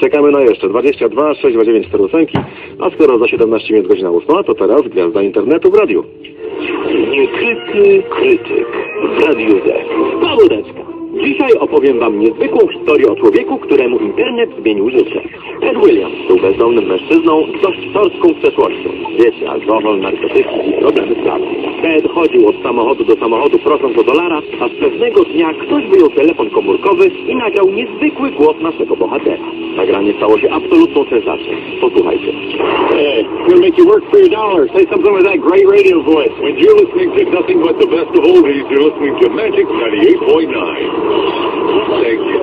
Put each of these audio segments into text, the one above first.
Czekamy na jeszcze 22 629 48, a skoro za 17 minut godzina 8, to teraz gwiazda internetu w radiu. Niekryty krytyk w Radiu Z. Pawłodeczka. Dzisiaj opowiem wam niezwykłą historię o człowieku, któremu internet zmienił życie. Ted Williams był bezdomnym mężczyzną z dość torską przeszłością. Wiecie, alkohol, narkotyki i problemy z. Ted chodził od samochodu do samochodu prosząc o dolara, aż pewnego dnia ktoś wyjął telefon komórkowy i nagrał niezwykły głos naszego bohatera. Nagranie stało się absolutną sensacją. Posłuchajcie. Hey, it's gonna make you work for your dollar. Say something with that great radio voice. When you're listening to nothing but the best of oldies, you're listening to Magic 98.9. Thank you.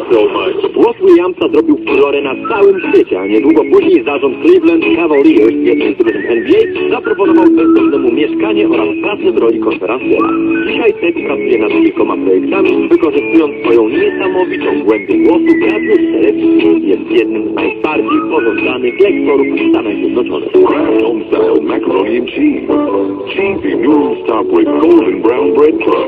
Głos Williamsa zrobił furorę na całym świecie, a niedługo później zarząd Cleveland Cavaliers, jednym z NBA, zaproponował bezdomnemu mieszkanie oraz pracę w roli konferencjera. Dzisiaj Ted pracuje nad kilkoma projektami, wykorzystując swoją niesamowitą głębię głosu w radiu i telewizji. Jest jednym z najbardziej pożądanych lektorów w Stanach Zjednoczonych. Home style macaroni and cheese. Cheesy noodles topped with golden brown breadcrumbs.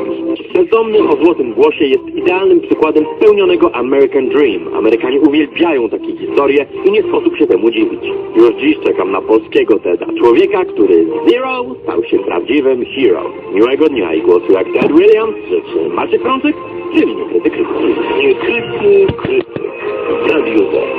Bezdomny o złotym głosie jest idealnym przykładem spełnionego American Dream. Amerykanie uwielbiają takie historie i nie sposób się temu dziwić. Już dziś czekam na polskiego Teda, człowieka, który z zero stał się prawdziwym hero. Miłego dnia i głosu jak Ted Williams, życzy Maciek Frączyk, czyli niekryty krytyk. Niekryty krytyk Z.